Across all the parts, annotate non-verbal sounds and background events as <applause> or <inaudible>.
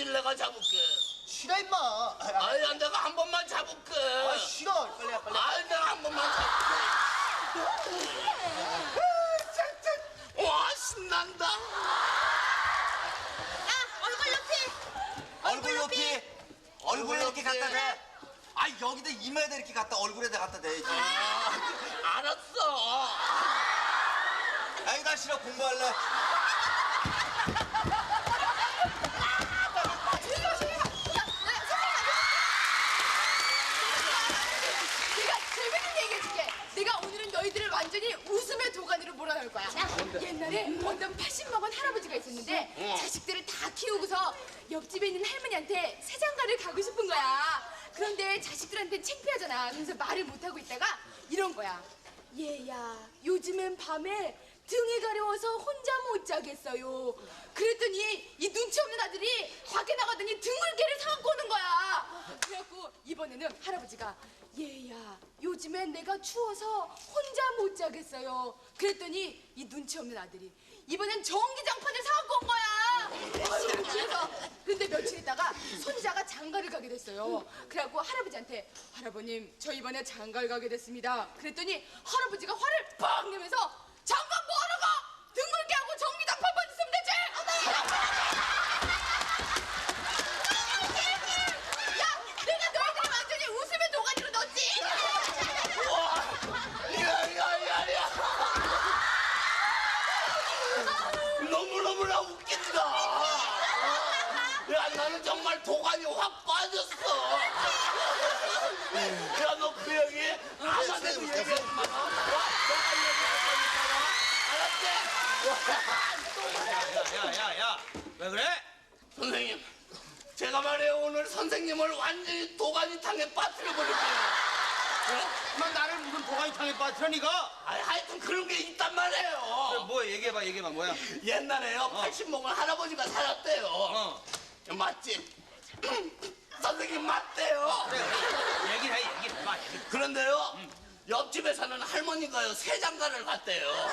고무줄 내가 잡을게. 싫어 임마. 아, 아, 아야 내가 한 번만 잡을게. 아, 싫어. 빨리 해, 빨리. 해. 아이 내가 한 번만 잡을게. 와 신난다. 야 얼굴 높이 얼굴 높이. 얼굴에 이렇게 높이. 갖다 대. 아 여기다 이마에다 이렇게 갖다 얼굴에다 갖다 대야지. 아, 알았어. 아이 나 싫어 공부할래. 내가 재밌는 얘기 해줄게. 내가 오늘은 너희들을 완전히 웃음의 도가니로 몰아넣을 거야. 옛날에 어떤 80 먹은 할아버지가 있었는데 자식들을 다 키우고서 옆집에 있는 할머니한테 새장가를 가고 싶은 거야. 그런데 자식들한테 창피하잖아. 그래서 말을 못하고 있다가 이런 거야. 얘야, 요즘엔 밤에 등이 가려워서 혼자 못 자겠어요. 그랬더니 이 눈치 없는 아들이 밖에 나가더니 등물개를 사갖고 오는 거야. 그래갖고 이번에는 할아버지가 얘야, 요즘엔 내가 추워서 혼자 못 자겠어요. 그랬더니 이 눈치 없는 아들이 이번엔 전기장판을 사갖고 온 거야. 그래서 근데 며칠 있다가 손자가 장가를 가게 됐어요. 그래갖고 할아버지한테 할아버님 저 이번에 장가를 가게 됐습니다. 그랬더니 할아버지가 화를 빡 내면서 장가 뭐하러 가? 등물게 하고 전기장판만 있으면 되지. 야, 내가 너희들이 완전히 웃음의 도가니로 넣었지. 야야야야. 너무너무나 웃긴다. 야 나는 정말 도가니 확 빠졌어. 야너그 얘기 아무한테도 얘기하지 마. 내가 얘기할 거니까 알았지? 야야야 왜 그래? 선생님, 제가 말해요 오늘 선생님을 완전히 도가니탕에 빠뜨려 버릴게요. 만 나를 무슨 도가니탕에 빠뜨려 니가? 아, 하여튼 그런 게 있단 말이에요. 뭐 얘기해봐 얘기해봐 뭐야? 옛날에요 80먹은 할아버지가 살았대요. 어 맞지? 선생님 맞대요. 얘기를 해 얘기를 해봐 얘기를 그런데요 옆집에 사는 할머니가요 세장가를 갔대요.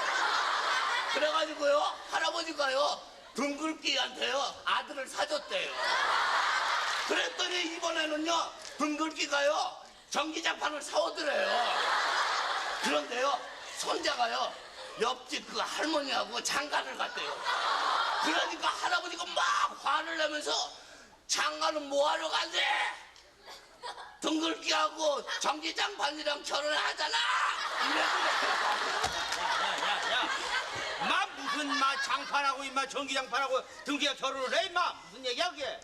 그래가지고요 할아버지가요 등글기한테요 아들을 사줬대요. 그랬더니 이번에는요 등글기가요 전기장판을 사오더래요. 그런데요 손자가요 옆집 그 할머니하고 장가를 갔대요. 그러니까 할아버지가 막 화를 내면서 장가는 뭐하러 가지? 등글기하고 전기장판이랑 결혼하잖아. 야야야야 마 무슨 마 장판하고 임마 전기장판하고 등기가 결혼을 해 임마 무슨 얘기야 그게?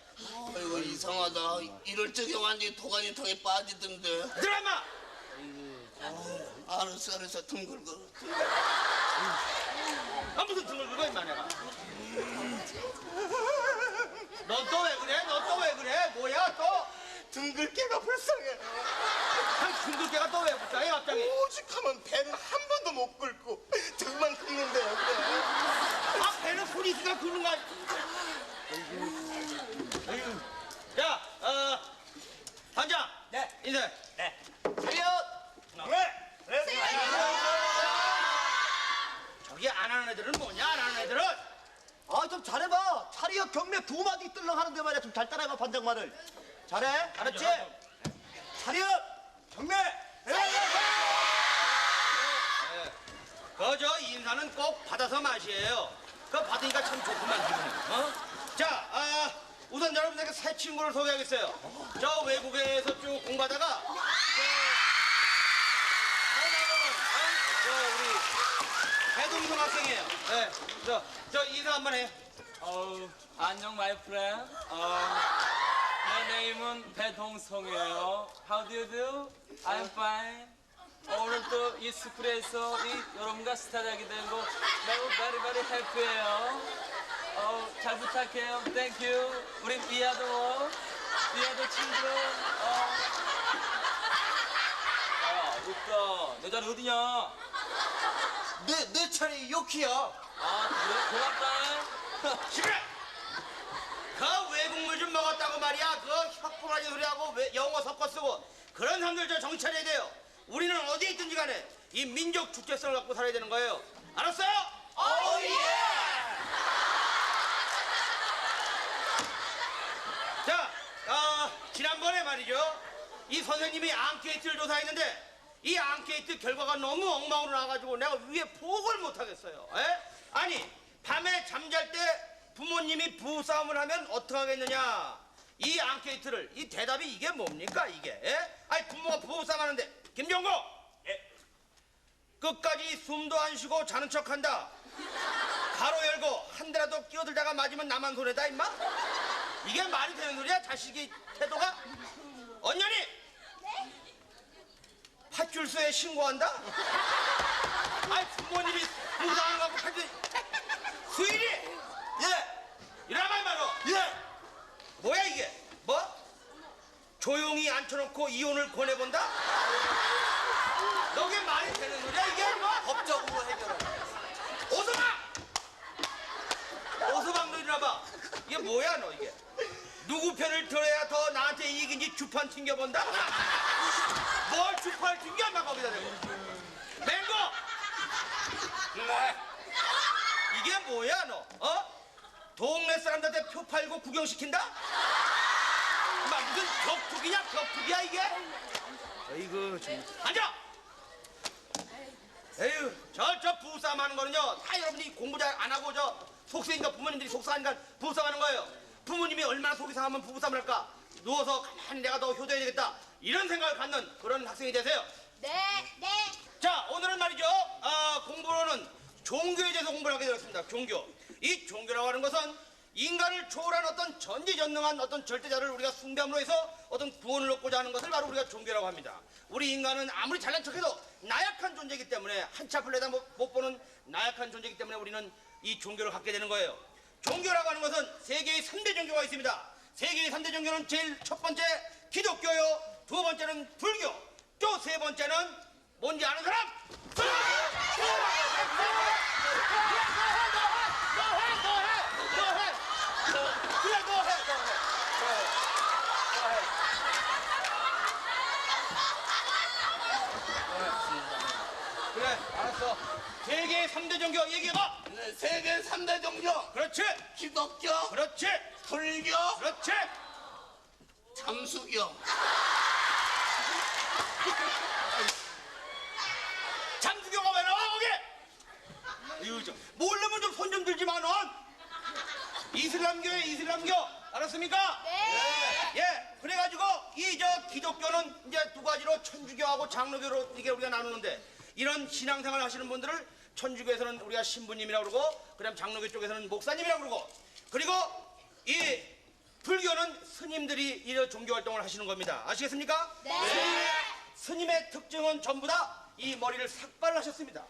아이고 이상하다. 이럴 적에 완전히 도가니통에 빠지던데. 들어 임마 알았어 알았어 등글거. 아 무슨 긁어 임마 내가 넌 또 왜 그래? 너또왜 그래? 뭐야 또? 등글개가 불쌍해. 한 중국계가 또 왜 불쌍해 갑자기? 오죽하면 배는 한 번도 못 긁고 등만 긁는데요. 그래. 아 배는 소리수가 긁는 거야 아이고. 야, 어, 반장. 네. 인사. 네. 차렷. 왜? 왜? 저기 안 하는 애들은 뭐냐? 안 하는 애들은? 아 좀 잘해봐. 차리어 경례 두 마디 뜰렁 하는데 말이야. 좀 잘 따라해봐 반장 말을. 잘해. 알았지? 차리어 경례. 그저 인사는 꼭 받아서 마시에요. 그거 받으니까 참 좋구만 기분이. 어? 자, 아, 우선 여러분에게 새 친구를 소개하겠어요. 저 외국에서 쭉 공부하다가 저, 어, 저 우리 배동성 학생이에요. 네, 저, 저 인사 한번 해. 어우, 안녕 마이 프렌드. 어, 내 네임은 배동성이에요. How do you do? I'm fine. 어, 오늘 또 이 스쿨에서 이 여러분과 스타하게 된거 매우 very very happy예요. 어, 잘 부탁해요. Thank you. 우리 위아더 위아더 친구. 어. 야, 루카, 내 자리 어디냐? 내, 내 차례 요키야. 아, 그래? 고맙다. 시끄러! 그 외국물 좀 먹었다고 말이야. 그 혁포라지 소리하고 외- 영어 섞어 쓰고 그런 사람들 저 차려야 돼요. 우리는 어디에 있든지 간에 이 민족 주체성을 갖고 살아야 되는 거예요. 알았어요? 오 예. 말이죠. 이 선생님이 앙케이트를 조사했는데 이 앙케이트 결과가 너무 엉망으로 나와가지고 내가 위에 보고를 못하겠어요. 에? 아니 밤에 잠잘 때 부모님이 부부싸움을 하면 어떻게 하겠느냐? 이 앙케이트를 이 대답이 이게 뭡니까 이게? 에? 아니 부모가 부부싸움 하는데 김종국 예. 끝까지 숨도 안 쉬고 자는 척한다. 가로 열고 한 대라도 끼어들다가 맞으면 나만 손해다 임마? 이게 말이 되는 소리야 자식이 태도가? 언년이 파출소에 신고한다? 아니 부모님이 부부싸움 갖고 파출 수일이 예, 이라마 말로 예. 뭐야 이게 뭐? 조용히 앉혀놓고 이혼을 권해본다? 너게 말이 되는 소리야 이게 뭐? 법적으로 해결해. 오서방! 오서방도 일어나봐. 이게 뭐야 너 이게? 누구 편을 들어야 더 나한테 이익인지 주판 튕겨본다? 뭘 튕겨 막 거기다 대고. 맹고! 이게 뭐야 너? 어? 동네 사람들한테 표 팔고 구경시킨다? 막 무슨 격투기냐 격투기야 이게? 아이고 좀 앉아! 에휴, 저, 저 부부싸움 하는 거는요, 다 여러분이 공부 잘 안 하고 저 속세니까 부모님들이 속상하니까 부부싸움 하는 거예요. 부모님이 얼마나 속이 상하면 부부싸움을 할까? 누워서 가만히 내가 더 효도해야 되겠다. 이런 생각을 갖는 그런 학생이 되세요. 네, 네. 자, 오늘은 말이죠, 아, 공부로는 종교에 대해서 공부를 하게 되었습니다. 종교. 이 종교라고 하는 것은 인간을 초월한 어떤 전지전능한 어떤 절대자를 우리가 숭배함으로 해서 어떤 구원을 얻고자 하는 것을 바로 우리가 종교라고 합니다. 우리 인간은 아무리 잘난 척해도 나약한 존재이기 때문에 한치 앞을 내다 못, 못 보는 나약한 존재이기 때문에 우리는 이 종교를 갖게 되는 거예요. 종교라고 하는 것은 세계의 3대 종교가 있습니다. 세계의 3대 종교는 제일 첫 번째 기독교요, 두 번째는 불교, 또 세 번째는 뭔지 아는 사람? 그래 알았어. 세계 3대 종교 얘기해봐. 네, 세계 3대 종교. 그렇지, 기독교. 그렇지, 불교 그렇지. 잠수교 장수교가 왜 나와 거기? 이거 좀 모르면 좀 손 좀 들지 마 넌. 이슬람교에 이슬람교 알았습니까? 네. 예. 그래가지고 이 저 기독교는 이제 두 가지로 천주교하고 장로교로 이게 우리가 나누는데 이런 신앙생활 하시는 분들을 천주교에서는 우리가 신부님이라고 그러고 그다음 장로교 쪽에서는 목사님이라고 그러고 그리고 이 불교는 스님들이 이런 종교 활동을 하시는 겁니다. 아시겠습니까? 네. 스님의 특징은 전부 다 이 머리를 삭발을 하셨습니다.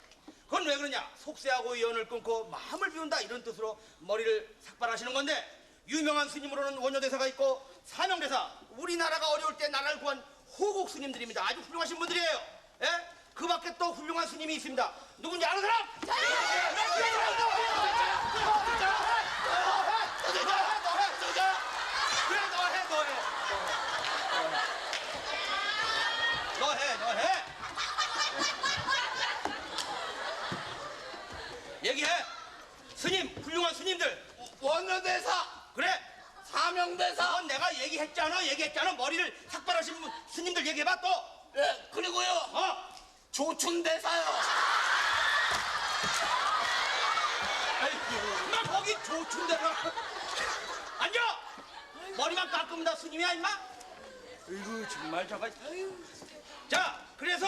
그건 왜 그러냐? 속세하고 연을 끊고 마음을 비운다 이런 뜻으로 머리를 삭발하시는 건데 유명한 스님으로는 원효대사가 있고 사명대사 우리나라가 어려울 때 나라를 구한 호국 스님들입니다. 아주 훌륭하신 분들이에요. 예? 그 밖에 또 훌륭한 스님이 있습니다. 누군지 아는 사람? 그래 너 해, 너 해. 너 해, 너 해. 얘기해. 스님, 훌륭한 스님들. 원효대사 그래. 사명대사 그건 내가 얘기했잖아, 얘기했잖아. 머리를 삭발하신 분, 스님들 얘기해봐 또. 예 그리고요 어? 조춘대사요 아이고, 나 거기 조춘대라. 앉아. 머리만 깎으면 다 스님이야, 임마? 아이고, 정말 저거. 자, 그래서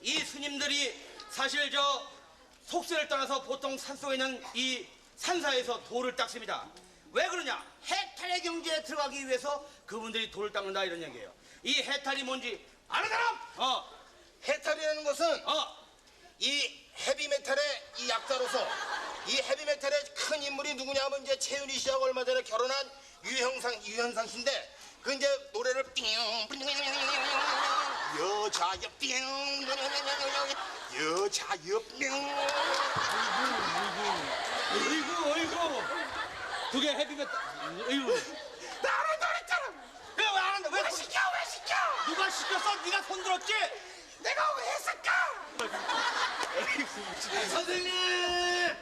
이 스님들이 사실 저 속세를 떠나서 보통 산속에 있는 이 산사에서 돌을 닦습니다. 왜 그러냐? 해탈의 경지에 들어가기 위해서 그분들이 돌을 닦는다 이런 얘기예요. 이 해탈이 뭔지 아는 사람? 어, 해탈이라는 것은 어. 이 헤비메탈의 이 약자로서 이 헤비메탈의 큰 인물이 누구냐 하면 이제 채윤이 씨하고 얼마 전에 결혼한 유형상 유현상 씨인데 그 이제 노래를 띵 여자여 띵 여자여 띵 어이구, 어이구. 그게 헤비메탈. 어이구. 나를 노랬잖아 왜안 한다? 왜? 시켜 왜 시켜 누가 시켰어? 네가 손들었지? 내가 왜 했을까 <laughs> 선생님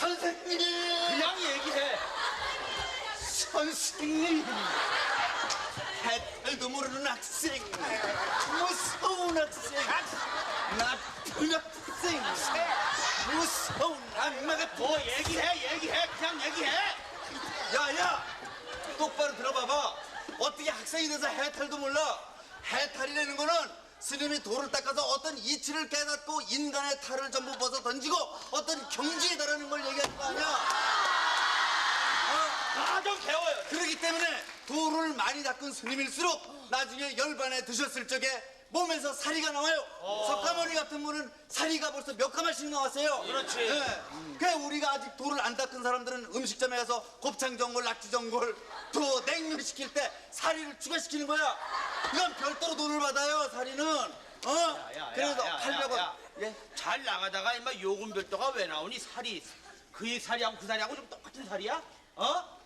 선생님 그냥 얘기해. 선생님 해탈도 모르는 학생. 무서운 학생. 나쁜 학생. 무서운 악마가 뭐 얘기해 얘기해. 그냥 얘기해. 야야 똑바로 들어봐봐. 어떻게 학생이 돼서 해탈도 몰라? 해탈이라는 거는 스님이 돌을 닦아서 어떤 이치를 깨닫고 인간의 탈을 전부 벗어 던지고 어떤 경지에 달하는 걸 얘기하는 거 아니야 다좀 배워요 그렇기 때문에 돌을 많이 닦은 스님일수록 나중에 열반에 드셨을 적에 몸에서 사리가 나와요. 석가모니 같은 분은 사리가 벌써 몇 가마씩 나왔어요. 그렇지. 네. 그래 우리가 아직 돌을 안 닦은 사람들은 음식점에 가서 곱창 전골, 낙지 전골 또 냉면 시킬 때 사리를 추가시키는 거야. 이건 별도로 돈을 받아요. 사리는. 어? 야, 그래서 야, 야, 800원. 야. 예? 잘 나가다가 임마 요금 별도가 왜 나오니 살이 그 살이하고 그 살이하고 좀 똑같은 살이야? 어?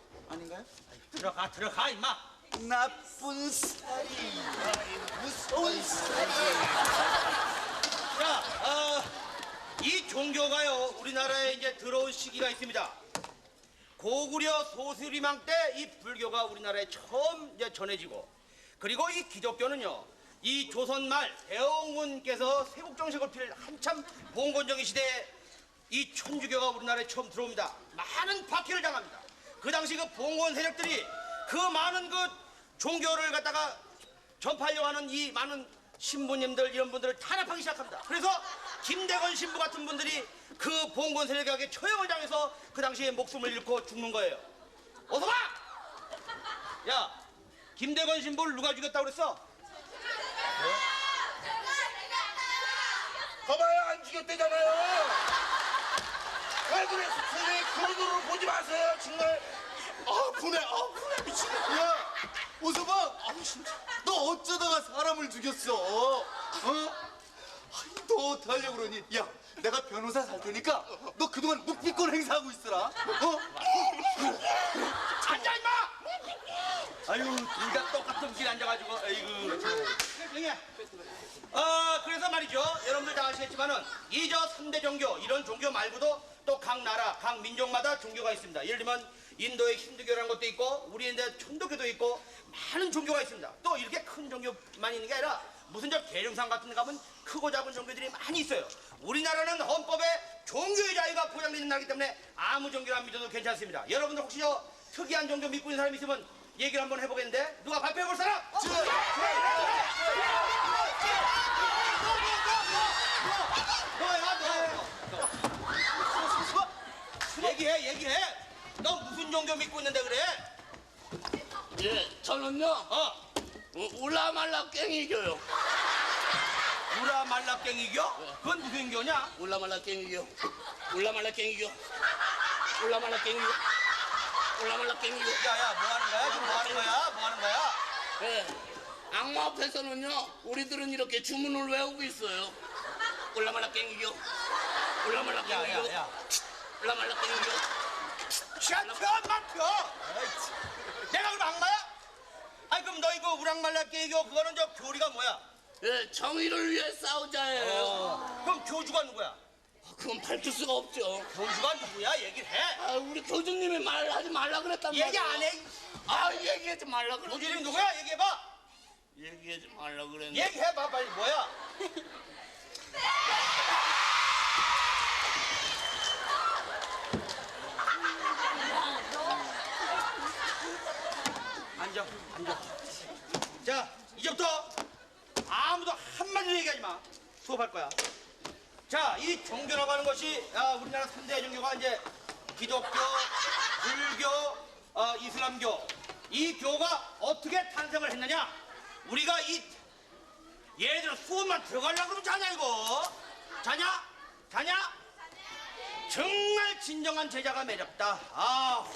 들어가 들어가 임마 나쁜 사리. 무서운 사리. 자, 어, 이 종교가요 우리나라에 이제 들어온 시기가 있습니다. 고구려 소수리망 때 이 불교가 우리나라에 처음 이제 전해지고 그리고 이 기독교는요 이 조선 말 대홍군께서 세국 정식을 필 한참 봉건정기 시대에 이 천주교가 우리나라에 처음 들어옵니다. 많은 당합니다. 그 당시 그 봉건 세력들이 그 많은 그 종교를 갖다가 전파하려고 하는 이 많은 신부님들 이런 분들을 탄압하기 시작합니다. 그래서 김대건 신부 같은 분들이 그 봉건 세력에게 처형을 당해서 그 당시에 목숨을 잃고 죽는 거예요. 어서 와! 야, 김대건 신부를 누가 죽였다고 그랬어? 거봐요 안 죽였대잖아요. 왜 그래 선생님 그런 눈으로 보지 마세요. 정말. 아 분해. 아 분해. 미치겠다 야 오서방. 아우 진짜. 너 어쩌다가 사람을 죽였어? 어? 아니, 너 어떡하려고 그러니? 야 내가 변호사 살 테니까 너 그동안 묵비권 행사하고 있어라. 어? 앉아 임마! 아유 둘 다 똑같은 길 앉아가지고 아이고 해. 어 그래서 말이죠. 여러분들 다 아시겠지만은 이저 3대 종교 이런 종교 말고도 또 각 나라 각 민족마다 종교가 있습니다 예를 들면 인도의 힌두교라는 것도 있고 우리 이제 천도교도 있고 많은 종교가 있습니다 또 이렇게 큰 종교만 있는 게 아니라 무슨 저 계룡산 같은 데 가면 크고 작은 종교들이 많이 있어요 우리나라는 헌법에 종교의 자유가 보장되는 나라기 때문에 아무 종교를 안 믿어도 괜찮습니다 여러분들 혹시 저 특이한 종교 믿고 있는 사람 있으면 얘기를 한번 해보겠는데 누가 발표해 볼 사람? 너야 너 얘기해 얘기해 너 무슨 종교 믿고 있는데 그래? 예, 저는요 어 우- 울라말라 깽이 교요. 우라 말라깽이교? 그건 무슨 교냐? 울라말라 깽이 교. 울라말라 깽이 교. 울라말라 깽이 교. 울라말라 깽이 교. 야야 뭐 하는 거야? 지금 뭐 하는 거야? 뭐 하는 거야? 예. 악마 앞에서는요, 우리들은 이렇게 주문을 외우고 있어요. 울라말라 깽이 교. 울라말라 깽이 교. 야야야 울라말라 깽이교. 샤트만 펴! 내가 그럼 악마야? 아니 그럼 너 이거 우랑말라깽이교 그거는 저 교리가 뭐야? 예, 정의를 위해 싸우자예요. 어, 그럼 교주가 누구야? 그건 밝힐 수가 없죠. 교주가 누구야? 얘기를 해 아, 우리 교주님이 말하지 말라 그랬단 말이야. 얘기 안 해? 아, 얘기하지 말라 그랬 교주 이름 누구야? 얘기해봐 얘기하지 말라 그랬는데. 얘기해봐 빨리 뭐야? 앉아 앉아 자 이제부터 한마디도 얘기하지 마. 수업할 거야. 자 이 종교라고 하는 것이 아, 우리나라 3대 종교가 이제 기독교 불교 어, 이슬람교. 이 교가 어떻게 탄생을 했느냐? 우리가 이 얘들아 수업만 들어가려고 그러면 자냐 이거? 자냐? 자냐? 정말 진정한 제자가 매력다. 아